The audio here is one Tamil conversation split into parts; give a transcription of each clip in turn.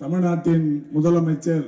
தமிழ்நாட்டின் முதலமைச்சர்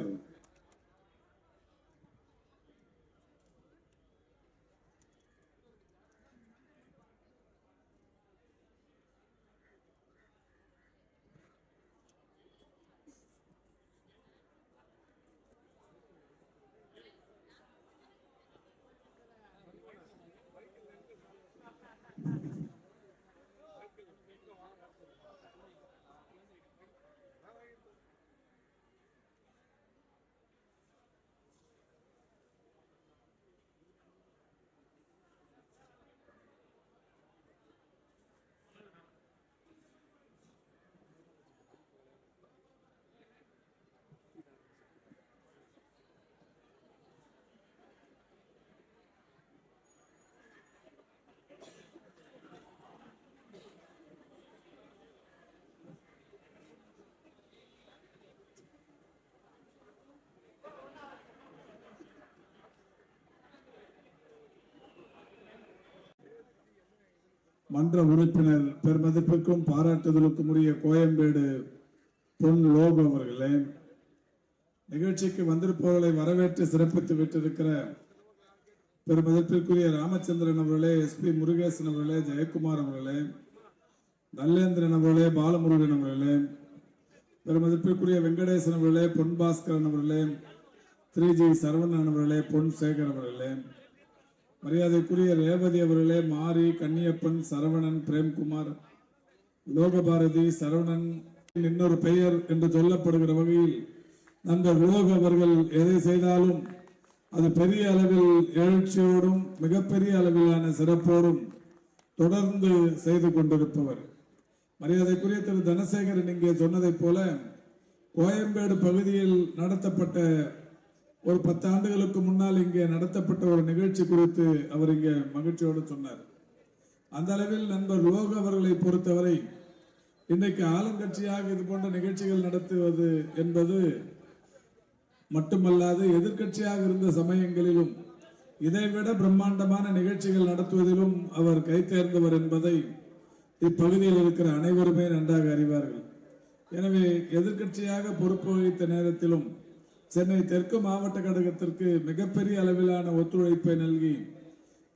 மன்ற உறுப்பினர் பெருமதிப்புக்கும் பாராட்டுதலுக்கும் உரிய கோயம்பேடு பொன் லோபு அவர்களே நிகழ்ச்சிக்கு வந்திருப்பவர்களை வரவேற்று சிறப்பித்து விட்டிருக்கிற பெருமதிப்பிற்குரிய ராமச்சந்திரன் அவர்களே எஸ்பி முருகேசன் அவர்களே ஜெயக்குமார் அவர்களே நல்லேந்திரன் அவர்களே பாலமுருகன் அவர்களே பெருமதிப்பிற்குரிய வெங்கடேசன் அவர்களே பொன் பாஸ்கரன் அவர்களே த்ரீ ஜி சரவணன் அவர்களே பொன் சேகர் அவர்களே மரியாதைக்குரிய ரேவதி அவர்களே மாரி கன்னியப்பன் சரவணன் பிரேம்குமார் லோகபாரதி சரவணன் இன்னொரு பெயர் என்று சொல்லப்படுகிற வகையில் நண்பர் உலோக அவர்கள் எதை செய்தாலும் அது பெரிய அளவில் எழுச்சியோடும் மிகப்பெரிய அளவிலான சிறப்போடும் தொடர்ந்து செய்து கொண்டிருப்பவர். மரியாதைக்குரிய திரு தனசேகரன் இங்கே சொன்னதைப் போல கோயம்பேடு பகுதியில் நடத்தப்பட்ட ஒரு பத்து ஆண்டுகளுக்கு முன்னால் இங்கே நடத்தப்பட்ட ஒரு நிகழ்ச்சி குறித்து அவர் இங்கே மகிழ்ச்சியோடு சொன்னார். அந்த அளவில் நண்பர் லோக அவர்களை பொறுத்தவரை இன்றைக்கு ஆளுங்கட்சியாக இது போன்ற நிகழ்ச்சிகள் நடத்துவது என்பது மட்டுமல்லாது எதிர்கட்சியாக இருந்த சமயங்களிலும் இதைவிட பிரம்மாண்டமான நிகழ்ச்சிகள் நடத்துவதிலும் அவர் கை தேர்ந்தவர் என்பதை இப்பகுதியில் இருக்கிற அனைவருமே நன்றாக அறிவார்கள். எனவே எதிர்கட்சியாக பொறுப்பு வகித்த நேரத்திலும் சென்னை தெற்கு மாவட்ட கழகத்திற்கு மிகப்பெரிய அளவிலான ஒத்துழைப்பை நல்கி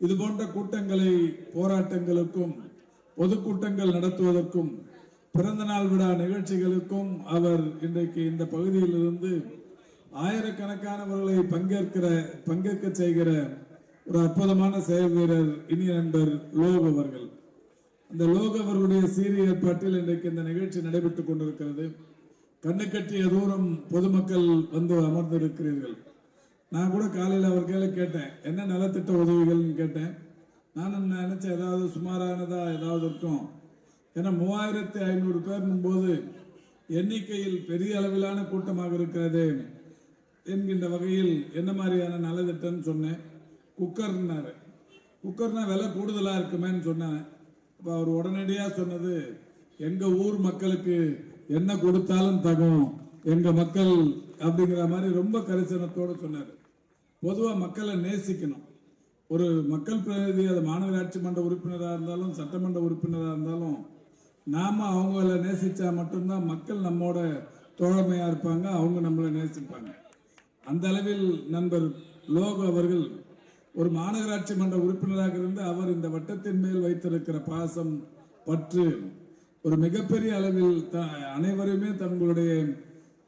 இது போன்ற கூட்டங்களை போராட்டங்களுக்கும் பொதுக்கூட்டங்கள் நடத்துவதற்கும் பிறந்தநாள் விழா நிகழ்ச்சிகளுக்கும் அவர் இன்றைக்கு இந்த பகுதியிலிருந்து ஆயிரக்கணக்கானவர்களை பங்கேற்கிற பங்கேற்க செய்கிற ஒரு அற்புதமான செயல் வீரர் இனிய நண்பர் லோக் அவர்கள். அந்த லோக் அவர்களுடைய சீரிய ஏற்பாட்டில் இன்றைக்கு இந்த நிகழ்ச்சி நடைபெற்றுக் கொண்டிருக்கிறது. கண்ணு கட்டிய தூரம் பொதுமக்கள் வந்து அமர்ந்திருக்கிறீர்கள். நான் கூட காலையில் அவர் கையில் கேட்டேன் என்ன நலத்திட்ட உதவிகள்னு கேட்டேன். நானும் நினச்சேன் ஏதாவது சுமாரானதாக ஏதாவது இருக்கும். ஏன்னா மூவாயிரத்தி ஐநூறு பேர்னும் போது எண்ணிக்கையில் பெரிய அளவிலான கூட்டமாக இருக்கிறது என்கின்ற வகையில் என்ன மாதிரியான நலத்திட்டம்னு சொன்னேன். குக்கர்னாரு. குக்கர்னா விலை கூடுதலாக இருக்குமேன்னு சொன்னேன். அப்போ அவர் உடனடியாக சொன்னது எங்கள் ஊர் மக்களுக்கு என்ன கொடுத்தாலும் தகும் எங்கள் மக்கள் அப்படிங்கிற மாதிரி ரொம்ப கரிசனத்தோடு சொன்னார். பொதுவாக மக்களை நேசிக்கணும். ஒரு மக்கள் பிரதிநிதி அது மாநகராட்சி மன்ற உறுப்பினராக இருந்தாலும் சட்டமன்ற உறுப்பினராக இருந்தாலும் நாம அவங்கள நேசித்தா மட்டும்தான் மக்கள் நம்மோட தோழமையாக இருப்பாங்க அவங்க நம்மளை நேசிப்பாங்க. அந்த அளவில் நண்பர் லோக அவர்கள் ஒரு மாநகராட்சி மன்ற உறுப்பினராக இருந்து அவர் இந்த வட்டத்தின் மேல் வைத்திருக்கிற பாசம் பற்று ஒரு மிகப்பெரிய அளவில் த- அனைவருமே தங்களுடைய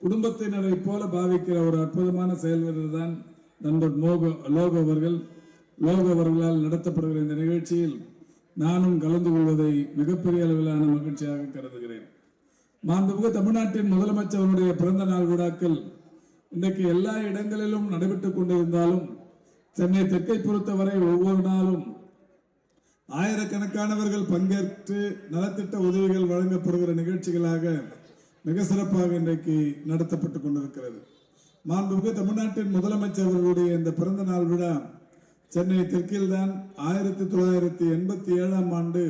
குடும்பத்தினரை போல பாவிக்கிற ஒரு அற்புதமான செயல் வீரர் தான் நண்பர் மோக லோக அவர்கள். லோக அவர்களால் நடத்தப்படுகிற இந்த நிகழ்ச்சியில் நானும் கலந்து கொள்வதை மிகப்பெரிய அளவிலான மகிழ்ச்சியாக கருதுகிறேன். மாண்புமிகு தமிழ்நாட்டின் முதலமைச்சருடைய பிறந்த நாள் விழாக்கள் இன்றைக்கு எல்லா இடங்களிலும் நடைபெற்றுக் கொண்டிருந்தாலும் சென்னை தெற்கை பொறுத்தவரை ஒவ்வொரு நாளும் ஆயிரக்கணக்கானவர்கள் பங்கேற்று நலத்திட்ட உதவிகள் வழங்கப்படுகிற நிகழ்ச்சிகளாக மிக சிறப்பாக இன்றைக்கு நடத்தப்பட்டு கொண்டிருக்கிறது. மாண்புமிகு தமிழ்நாட்டின் முதலமைச்சர் அவர்களுடைய இந்த பிறந்த நாள் விழா சென்னை தெற்கில்தான் ஆயிரத்தி தொள்ளாயிரத்தி எண்பத்தி ஏழாம் ஆண்டு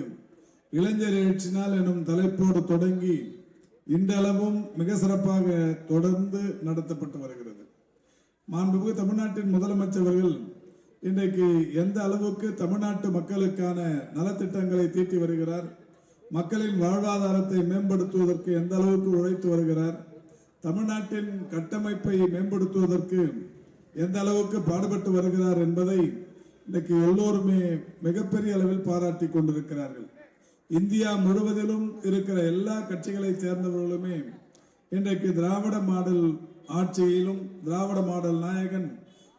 இளைஞர் எழுச்சி நாள் எனும் தலைப்போடு தொடங்கி இன்றளவும் மிக சிறப்பாக தொடர்ந்து நடத்தப்பட்டு வருகிறது. மாண்புமிகு தமிழ்நாட்டின் முதலமைச்சர் அவர்கள் இன்றைக்கு எந்த அளவுக்கு தமிழ்நாட்டு மக்களுக்கான நலத்திட்டங்களை தீட்டி வருகிறார்? மக்களின் வாழ்வாதாரத்தை மேம்படுத்துவதற்கு எந்த அளவுக்கு உழைத்து வருகிறார்? தமிழ்நாட்டின் கட்டமைப்பை மேம்படுத்துவதற்கு எந்த அளவுக்கு பாடுபட்டு வருகிறார் என்பதை இன்றைக்கு எல்லோருமே மிகப்பெரிய அளவில் பாராட்டி கொண்டிருக்கிறார்கள். இந்தியா முழுவதிலும் இருக்கிற எல்லா கட்சிகளை சேர்ந்தவர்களுமே இன்றைக்கு திராவிட மாடல் ஆட்சியிலும் திராவிட மாடல் நாயகன்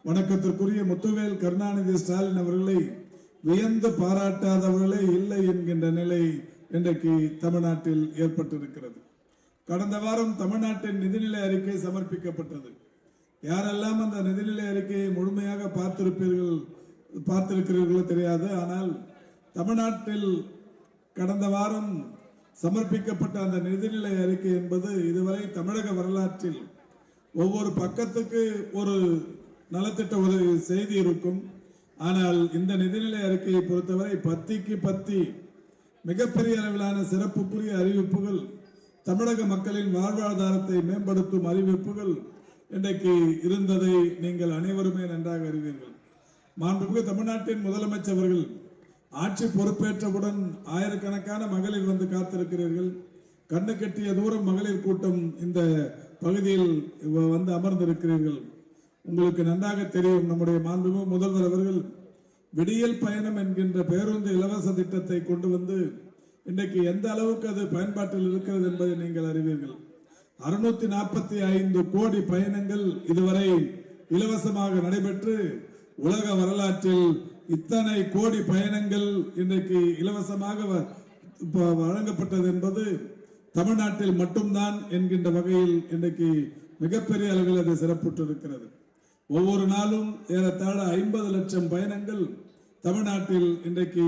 வணக்கத்திற்குரிய முத்துவேல் கருணாநிதி ஸ்டாலின் அவர்களை வியந்து பாராட்டாதவர்களே இல்லை என்கின்ற நிலை இன்றைக்கு தமிழ்நாட்டில் ஏற்பட்டிருக்கிறது. கடந்த வாரம் தமிழ்நாட்டின் நிதிநிலை அறிக்கை சமர்ப்பிக்கப்பட்டது. யாரெல்லாம் அந்த நிதிநிலை அறிக்கையை முழுமையாக பார்த்திருப்பீர்கள் பார்த்திருக்கிறீர்களோ தெரியாது. ஆனால் தமிழ்நாட்டில் கடந்த வாரம் சமர்ப்பிக்கப்பட்ட அந்த நிதிநிலை அறிக்கை என்பது இதுவரை தமிழக வரலாற்றில் ஒவ்வொரு பக்கத்துக்கு ஒரு நலத்திட்ட உதவி செய்தி இருக்கும். ஆனால் இந்த நிதிநிலை அறிக்கையை பொறுத்தவரை பத்திக்கு பத்தி மிகப்பெரிய அளவிலான சிறப்புக்குரிய அறிவிப்புகள் தமிழக மக்களின் வாழ்வாதாரத்தை மேம்படுத்தும் அறிவிப்புகள் இன்றைக்கு இருந்ததை நீங்கள் அனைவருமே நன்றாக அறிவீர்கள். மாண்புமிகு தமிழ்நாட்டின் முதலமைச்சர் அவர்கள் ஆட்சி பொறுப்பேற்றவுடன் ஆயிரக்கணக்கான மகளிர் வந்து காத்திருக்கிறீர்கள். கண்ணு கட்டிய தூரம் மகளிர் கூட்டம் இந்த பகுதியில் வந்து அமர்ந்திருக்கிறீர்கள். உங்களுக்கு நன்றாக தெரியும். நம்முடைய மாண்புமிகு முதல்வர் அவர்கள் விடியல் பயணம் என்கின்ற பேருந்து இலவச திட்டத்தை கொண்டு வந்து இன்றைக்கு எந்த அளவுக்கு அது பயன்பாட்டில் இருக்கிறது என்பதை நீங்கள் அறிவீர்கள். அறுநூத்தி நாற்பத்தி ஐந்து கோடி பயணங்கள் இதுவரை இலவசமாக நடைபெற்று உலக வரலாற்றில் இத்தனை கோடி பயணங்கள் இன்றைக்கு இலவசமாக வ- வழங்கப்பட்டது என்பது தமிழ்நாட்டில் மட்டும்தான் என்கின்ற வகையில் இன்றைக்கு மிகப்பெரிய அளவில் அது சிறப்புற்றிருக்கிறது. ஒவ்வொரு நாளும் ஏறத்தாழ ஐம்பது லட்சம் பயணங்கள் தமிழ்நாட்டில் இன்றைக்கு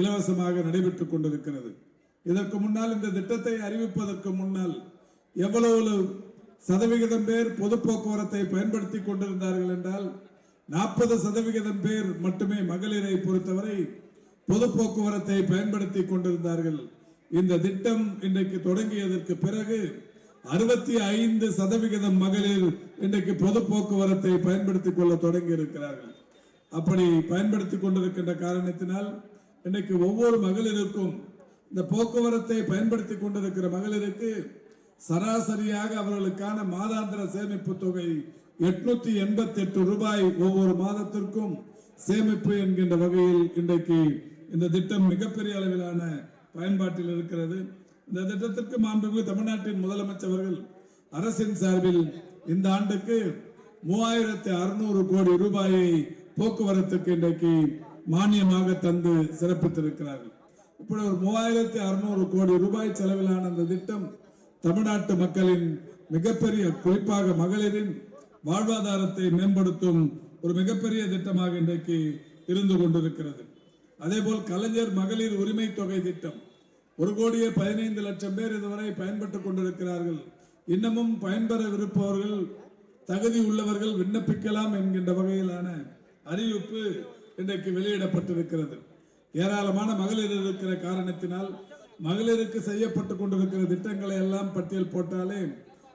இலவசமாக நடைபெற்றுக் கொண்டிருக்கிறது. இதற்கு முன்னால் இந்த திட்டத்தை அறிவிப்பதற்கு முன்னால் எவ்வளவு சதவிகிதம் பேர் பொது போக்குவரத்தை பயன்படுத்தி கொண்டிருந்தார்கள் என்றால் நாற்பது சதவிகிதம் பேர் மட்டுமே மகளிரை பொறுத்தவரை பொது போக்குவரத்தை பயன்படுத்தி கொண்டிருந்தார்கள். இந்த திட்டம் இன்றைக்கு தொடங்கியதற்கு பிறகு அறுபத்தி ஐந்து சதவிகிதம் மகளிர் இன்றைக்கு பொது போக்குவரத்தை பயன்படுத்திக் கொள்ள தொடங்கி இருக்கிறார்கள் அப்படி பயன்படுத்தி கொண்டிருக்கின்ற காரணத்தினால் இன்றைக்கு ஒவ்வொரு மகளிருக்கும் இந்த போக்குவரத்தை பயன்படுத்தி கொண்டிருக்கிற மகளிருக்கு சராசரியாக அவர்களுக்கான மாதாந்திர சேமிப்பு தொகை எட்நூத்தி எண்பத்தி எட்டு ரூபாய் ஒவ்வொரு மாதத்திற்கும் சேமிப்பு என்கின்ற வகையில் இன்றைக்கு இந்த திட்டம் மிகப்பெரிய அளவிலான பயன்பாட்டில் இருக்கிறது. இந்த திட்டத்திற்கு மாண்புமிகு தமிழ்நாட்டின் முதலமைச்சர்கள் அரசின் சார்பில் இந்த ஆண்டுக்கு மூவாயிரத்தி அறுநூறு கோடி ரூபாயை போக்குவரத்துக்கு இன்றைக்கு மானியமாக தந்து சிறப்பித்திருக்கிறார்கள். இப்படி ஒரு மூவாயிரத்தி அறுநூறு கோடி ரூபாய் செலவிலான அந்த திட்டம் தமிழ்நாட்டு மக்களின் மிகப்பெரிய குறிப்பாக மகளிரின் வாழ்வாதாரத்தை மேம்படுத்தும் ஒரு மிகப்பெரிய திட்டமாக இன்றைக்கு இருந்து கொண்டிருக்கிறது. அதேபோல் கலைஞர் மகளிர் உரிமை தொகை திட்டம் ஒரு கோடியே பதினைந்து லட்சம் பேர் இதுவரை பயன்பட்டுக் கொண்டிருக்கிறார்கள். இன்னமும் பயன்பெறவிருப்பவர்கள் தகுதி உள்ளவர்கள் விண்ணப்பிக்கலாம் என்கின்ற வகையிலான அறிவிப்பு இன்றைக்கு வெளியிடப்பட்டிருக்கிறது. ஏராளமான மகளிர் இருக்கிற காரணத்தினால் மகளிருக்கு செய்யப்பட்டு கொண்டிருக்கிற திட்டங்களை எல்லாம் பட்டியல் போட்டாலே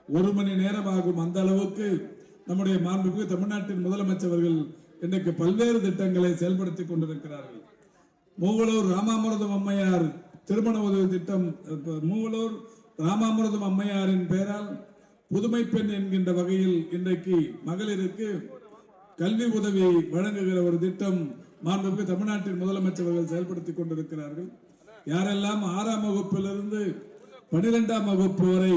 ஒரு மணி நேரம் ஆகும் அந்த அளவுக்கு நம்முடைய மாண்புக்கு தமிழ்நாட்டின் முதலமைச்சர்கள் இன்றைக்கு பல்வேறு திட்டங்களை செயல்படுத்தி கொண்டிருக்கிறார்கள். மூவலூர் ராமாமிரதம் அம்மையார் திருமண உதவி திட்டம் மூவலூர் ராமாமிரதம் அம்மையாரின் பெயரால் புதுமை பெண் என்கின்ற வகையில் இன்றைக்கு மகளிருக்கு கல்வி உதவி வழங்குகிற ஒரு திட்டம் மாண்புமிகு தமிழ்நாட்டின் முதலமைச்சர் அவர்கள் செயல்படுத்தி கொண்டிருக்கிறார்கள். யாரெல்லாம் ஆறாம் வகுப்பிலிருந்து பனிரெண்டாம் வகுப்பு வரை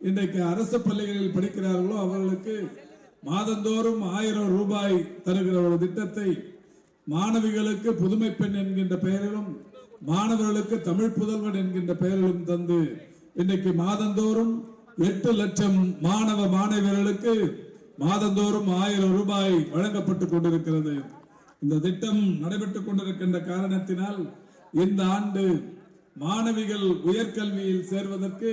இன்றைக்கு அரசு பள்ளிகளில் படிக்கிறார்களோ அவர்களுக்கு மாதந்தோறும் ஆயிரம் ரூபாய் தருகிற ஒரு திட்டத்தை மாணவிகளுக்கு புதுமை பெண் என்கின்ற பெயரிலும் மாணவர்களுக்கு தமிழ் புதல்வன் என்கின்ற பெயரிலும் தந்து இன்னைக்கு மாதந்தோறும் எட்டு லட்சம் மாணவ மாணவியர்களுக்கு மாதந்தோறும் ஆயிரம் ரூபாய் வழங்கப்பட்டுக் கொண்டிருக்கிறது. இந்த திட்டம் நடைபெற்றுக் கொண்டிருக்கின்ற காரணத்தினால் இந்த ஆண்டு மாணவிகள் உயர்கல்வியில் சேர்வதற்கு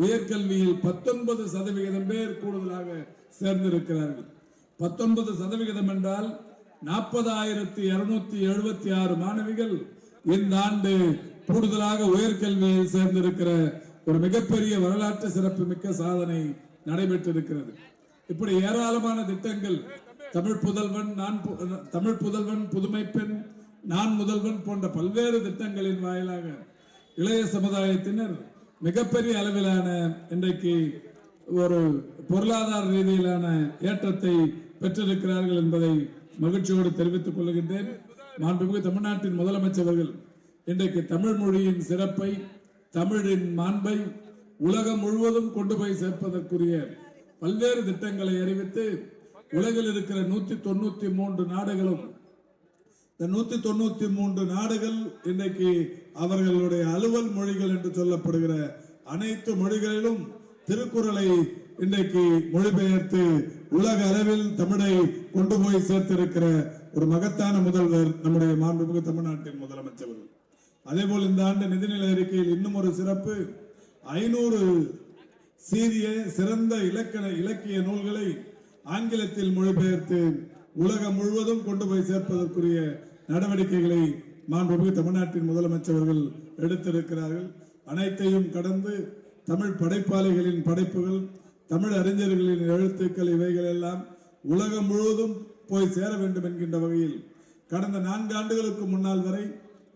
உயர்கல்வியில் பத்தொன்பது சதவிகிதம் பேர் கூடுதலாக சேர்ந்திருக்கிறார்கள். பத்தொன்பது சதவிகிதம் என்றால் நாற்பதாயிரத்தி இருநூத்தி எழுபத்தி ஆறு மாணவிகள் இந்த ஆண்டு கூடுதலாக உயர்கல்வியை சேர்ந்திருக்கிற ஒரு மிகப்பெரிய வரலாற்று சிறப்பு மிக்க சாதனை நடைபெற்றிருக்கிறது. இப்படி ஏராளமான திட்டங்கள் தமிழ் புதல்வன் நான் தமிழ் புதல்வன் புதுமை பெண் நான் முதல்வன் போன்ற பல்வேறு திட்டங்களின் வாயிலாக இளைய சமுதாயத்தினர் மிகப்பெரிய அளவிலான இன்றைக்கு ஒரு பொருளாதார ரீதியிலான ஏற்றத்தை பெற்றிருக்கிறார்கள் என்பதை மகிழ்ச்சியோடு தெரிவித்துக் கொள்கின்றேன். மாண்புமிகு தமிழ்நாட்டின் முதலமைச்சர்கள் இன்றைக்கு தமிழ் மொழியின் சிறப்பை தமிழின் மாண்பை உலகம் முழுவதும் கொண்டு போய் சேர்ப்பதற்குரிய பல்வேறு திட்டங்களை அறிவித்து உலகில் இருக்கிற நூத்தி தொண்ணூத்தி மூன்று நாடுகளும் இந்த நூத்தி தொண்ணூத்தி மூன்று நாடுகள் இன்றைக்கு அவர்களுடைய அலுவல் மொழிகள் என்று சொல்லப்படுகிற அனைத்து மொழிகளிலும் திருக்குறளை இன்றைக்கு மொழிபெயர்த்து உலக அளவில் தமிழை கொண்டு போய் சேர்த்திருக்கிற ஒரு மகத்தான முதல்வர் நம்முடைய மாண்புமிகு தமிழ்நாட்டின் முதலமைச்சர் அதேபோல் இந்த ஆண்டு நிதிநிலை அறிக்கையில் இன்னும் ஒரு சிறப்பு. ஐநூறு சீரிய சிறந்த இலக்கண இலக்கிய நூல்களை ஆங்கிலத்தில் மொழிபெயர்த்து உலகம் முழுவதும் கொண்டு போய் சேர்ப்பதற்குரிய நடவடிக்கைகளை மாண்புமிகு தமிழ்நாட்டின் முதலமைச்சர்கள் எடுத்திருக்கிறார்கள். அனைத்தையும் கடந்து தமிழ் படைப்பாளிகளின் படைப்புகள் தமிழ் அறிஞர்களின் எழுத்துக்கள் இவைகள் எல்லாம் உலகம் முழுவதும் போய் சேர வேண்டும் என்கின்ற வகையில் கடந்த நான்கு ஆண்டுகளுக்கு முன்னால் வரை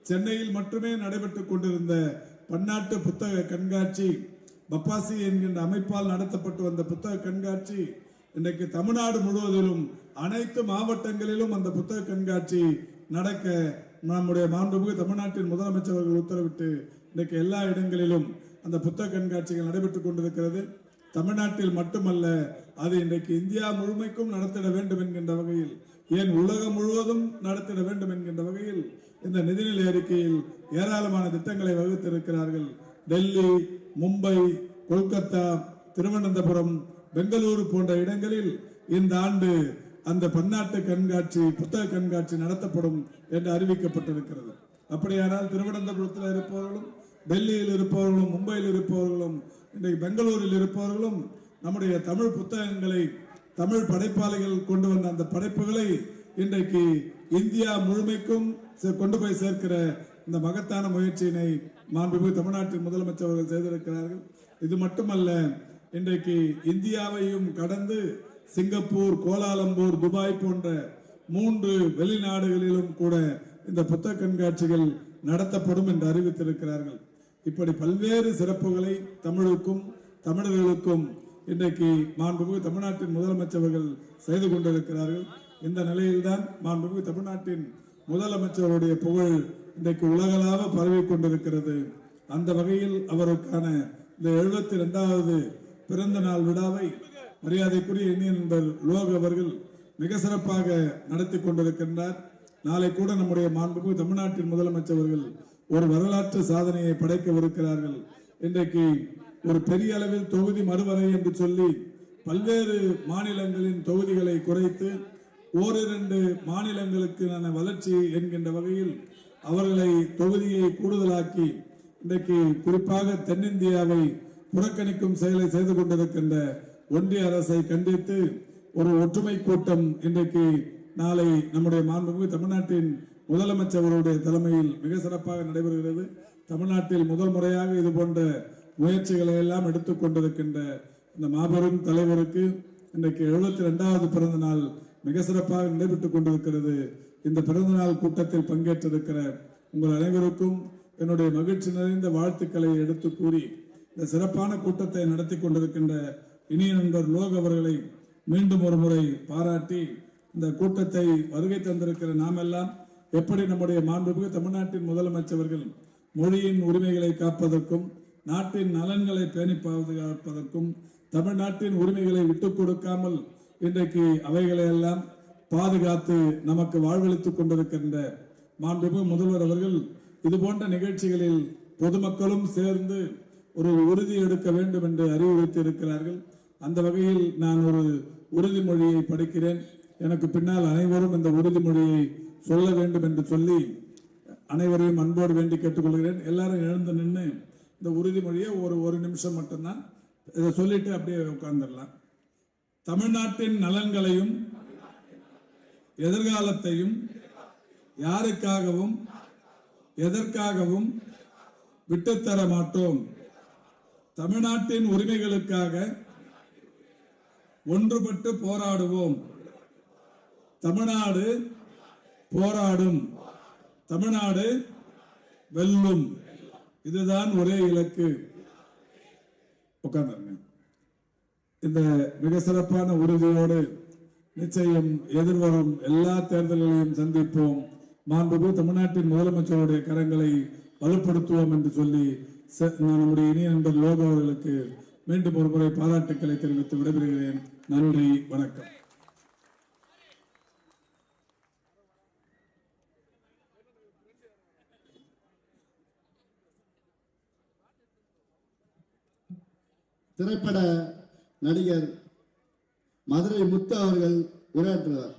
சென்னையில் மட்டுமே நடைபெற்றுக் கொண்டிருந்த பன்னாட்டு புத்தக கண்காட்சி பப்பாசி என்கின்ற அமைப்பால் நடத்தப்பட்டு வந்த புத்தக கண்காட்சி இன்றைக்கு தமிழ்நாடு முழுவதிலும் அனைத்து மாவட்டங்களிலும் அந்த புத்தக கண்காட்சி நடக்க நம்முடைய மாண்புமிகு தமிழ்நாட்டின் முதலமைச்சர்கள் உத்தரவிட்டு இன்றைக்கு எல்லா இடங்களிலும் அந்த புத்தக கண்காட்சிகள் நடைபெற்றுக் கொண்டிருக்கிறது. தமிழ்நாட்டில் மட்டுமல்ல அது இன்றைக்கு இந்தியா முழுமைக்கும் நடத்திட வேண்டும் என்கின்ற வகையில் ஏன் உலகம் முழுவதும் நடத்திட வேண்டும் என்கின்ற வகையில் இந்த நிதிநிலை அறிக்கையில் ஏராளமான திட்டங்களை வகுத்திருக்கிறார்கள். டெல்லி மும்பை கொல்கத்தா திருவனந்தபுரம் பெங்களூரு போன்ற இடங்களில் இந்த ஆண்டு அந்த பன்னாட்டு கண்காட்சி புத்தக கண்காட்சி நடத்தப்படும் என்று அறிவிக்கப்பட்டிருக்கிறது. அப்படியானால் திருவனந்தபுரத்தில் இருப்பவர்களும் டெல்லியில் இருப்பவர்களும் மும்பையில் இருப்பவர்களும் இன்றைக்கு பெங்களூரில் இருப்பவர்களும் நம்முடைய தமிழ் புத்தகங்களை தமிழ் படைப்பாளிகள் கொண்டு வந்த அந்த படைப்புகளை இன்றைக்கு இந்தியா முழுமைக்கும் கொண்டு போய் சேர்க்கிற இந்த மகத்தான முயற்சியினை மாண்புமிகு தமிழ்நாட்டின் முதலமைச்சர் அவர்கள் செய்திருக்கிறார்கள். இது மட்டுமல்ல இன்றைக்கு இந்தியாவையும் கடந்து சிங்கப்பூர் கோலாலம்பூர் துபாய் போன்ற மூன்று வெளிநாடுகளிலும் கூட இந்த புத்தக கண்காட்சிகள் நடத்தப்படும் என்று அறிவித்திருக்கிறார்கள். இப்படி பல்வேறு சிறப்புகளை தமிழுக்கும் தமிழர்களுக்கும் இன்றைக்கு மாண்புமிகு தமிழ்நாட்டின் முதலமைச்சர்கள் செய்து கொண்டிருக்கிறார்கள். இந்த நிலையில்தான் மாண்புமிகு தமிழ்நாட்டின் முதலமைச்சருடைய புகழ் இன்றைக்கு உலகளாக பரவி கொண்டிருக்கிறது. அந்த வகையில் அவருக்கான இந்த எழுபத்தி ரெண்டாவது பிறந்த நாள் விழாவை மரியாதைக்குரிய இந்திய நண்பர் லோக் அவர்கள் மிக சிறப்பாக நடத்தி கொண்டிருக்கின்றார். நாளை கூட நம்முடைய மாண்புமிகு தமிழ்நாட்டின் முதலமைச்சர்கள் ஒரு வரலாற்று சாதனையை படைக்கவிருக்கிறார்கள். இன்றைக்கு ஒரு பெரிய அளவில் தொகுதி மறுவரை என்று சொல்லி பல்வேறு மாநிலங்களின் தொகுதிகளை குறைத்து ஓரிரண்டு மாநிலங்களுக்கான வளர்ச்சி என்கின்ற வகையில் அவர்களை தொகுதியை கூடுதலாக்கி இன்றைக்கு குறிப்பாக தென்னிந்தியாவை புறக்கணிக்கும் செயலை செய்து கொண்டிருக்கின்ற ஒன்றிய அரசை கண்டித்து ஒரு ஒற்றுமை கூட்டம் இன்றைக்கு நாளை நம்முடைய மாண்புமிகு தமிழ்நாட்டின் முதலமைச்சர்களுடைய தலைமையில் மிக சிறப்பாக நடைபெறுகிறது. தமிழ்நாட்டில் முதல் முறையாக இது போன்ற முயற்சிகளை எல்லாம் எடுத்துக் கொண்டிருக்கின்ற இந்த மாபெரும் தலைவருக்கு இன்றைக்கு எழுபத்தி ரெண்டாவது பிறந்த நாள் மிக சிறப்பாக நடைபெற்றுக் கொண்டிருக்கிறது. இந்த பிறந்த நாள் கூட்டத்தில் பங்கேற்றிருக்கிற உங்கள் அனைவருக்கும் என்னுடைய மகிழ்ச்சி நிறைந்த வாழ்த்துக்களை எடுத்து கூறி இந்த சிறப்பான கூட்டத்தை நடத்தி கொண்டிருக்கின்ற இனிய நண்பர் லோக் அவர்களை மீண்டும் ஒரு முறை பாராட்டி இந்த கூட்டத்தை வருகை தந்திருக்கிற நாமெல்லாம் எப்படி நம்முடைய மாண்புமிகு தமிழ்நாட்டின் முதலமைச்சர்கள் மொழியின் உரிமைகளை காப்பதற்கும் நாட்டின் நலன்களை பேணி பாதுகாப்பதற்கும் தமிழ்நாட்டின் உரிமைகளை விட்டுக் கொடுக்காமல் இன்றைக்கு அவைகளை எல்லாம் பாதுகாத்து நமக்கு வாழ்வளித்துக் கொண்டிருக்கின்ற மாண்புமிகு முதல்வர் அவர்கள் இது போன்ற நிகழ்ச்சிகளில் பொதுமக்களும் சேர்ந்து ஒரு உறுதி எடுக்க வேண்டும் என்று அறிவுறுத்தி இருக்கிறார்கள் அந்த வகையில் நான் ஒரு உறுதிமொழியை படிக்கிறேன். எனக்கு பின்னால் அனைவரும் இந்த உறுதிமொழியை சொல்ல வேண்டும் என்று சொல்லி அனைவரையும் அன்போடு வேண்டி கேட்டுக்கொள்கிறேன். எல்லாரும் எழுந்து நின்று இந்த உறுதிமொழியை ஒரு ஒரு நிமிஷம் மட்டும்தான் இதை சொல்லிட்டு அப்படியே உட்கார்ந்துடலாம். தமிழ்நாட்டின் நலன்களையும் எதிர்காலத்தையும் யாருக்காகவும் எதற்காகவும் விட்டுத்தர மாட்டோம். தமிழ்நாட்டின் உரிமைகளுக்காக ஒன்றுபட்டு போராடுவோம். தமிழ்நாடு போராடும் தமிழ்நாடு வெல்லும். இதுதான் ஒரே இலக்கு. உட்கார்ந்துருங்க. இந்த மிக சிறப்பான உறுதியோடு நிச்சயம் எதிர்வரும் எல்லா தேர்தல்களையும் சந்திப்போம். மாண்புகு தமிழ்நாட்டின் முதலமைச்சருடைய கரங்களை வலுப்படுத்துவோம் என்று சொல்லி ச- நம்முடைய இனிய நண்பர் லோகோ அவர்களுக்கு மீண்டும் ஒரு முறை பாராட்டுக்களை தெரிவித்து விடைபெறுகிறேன். நன்றி வணக்கம். திரைப்பட நடிகர் மதுரை முத்து அவர்கள் உரையாற்றுவார்.